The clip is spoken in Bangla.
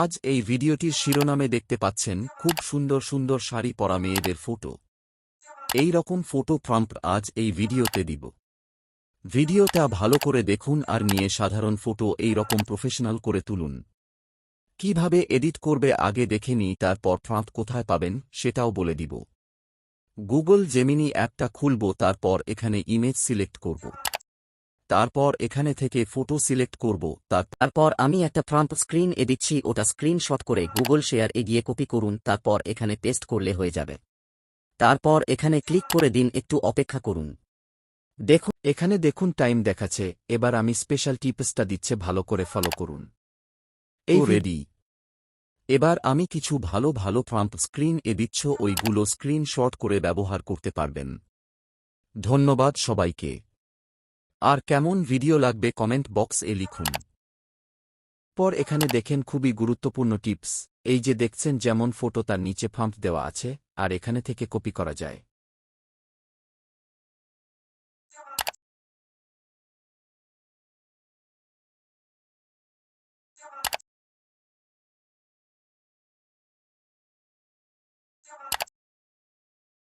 আজ এই ভিডিওটির শিরোনামে দেখতে পাচ্ছেন খুব সুন্দর সুন্দর শাড়ি পরা মেয়েদের ফটো। এই রকম ফটো প্রম্পট আজ এই ভিডিওতে দিব। ভিডিওটা ভালো করে দেখুন আর নিয়ে সাধারণ ফটো এই রকম প্রফেশনাল করে তুলুন। কীভাবে এডিট করবে আগে দেখে নিই, তারপর প্রম্পট কোথায় পাবেন সেটাও বলে দিব। গুগল জেমিনি অ্যাপটা খুলব, তারপর এখানে ইমেজ সিলেক্ট করব। তারপর এখানে থেকে ফটো সিলেক্ট করব। তারপর আমি একটা ফ্রন্ট স্ক্রিন এ দিচ্ছি ওটা স্ক্রিনশট করে গুগল শেয়ার এগিয়ে কপি করুন তারপর এখানে পেস্ট করলে হয়ে যাবে। তারপর এখানে ক্লিক করে দিন একটু অপেক্ষা করুন। দেখুন এখানে দেখুন টাইম দেখাচ্ছে এবার আমি স্পেশাল টিপসটা দিচ্ছে ভালো করে ফলো করুন। এই রেডি এবার আমি কিছু ভালো ভালো প্রম্পট স্ক্রিন এ দিচ্ছ ওইগুলো স্ক্রিনশট করে ব্যবহার করতে পারবেন। ধন্যবাদ সবাইকে। আর কেমন ভিডিও লাগবে কমেন্ট বক্স এ লিখুন। পর এখানে দেখেন খুবই গুরুত্বপূর্ণ টিপস। এই যে দেখছেন যেমন ফটো তার নিচে ফাম্প দেওয়া আছে, আর এখানে থেকে কপি করা যায়।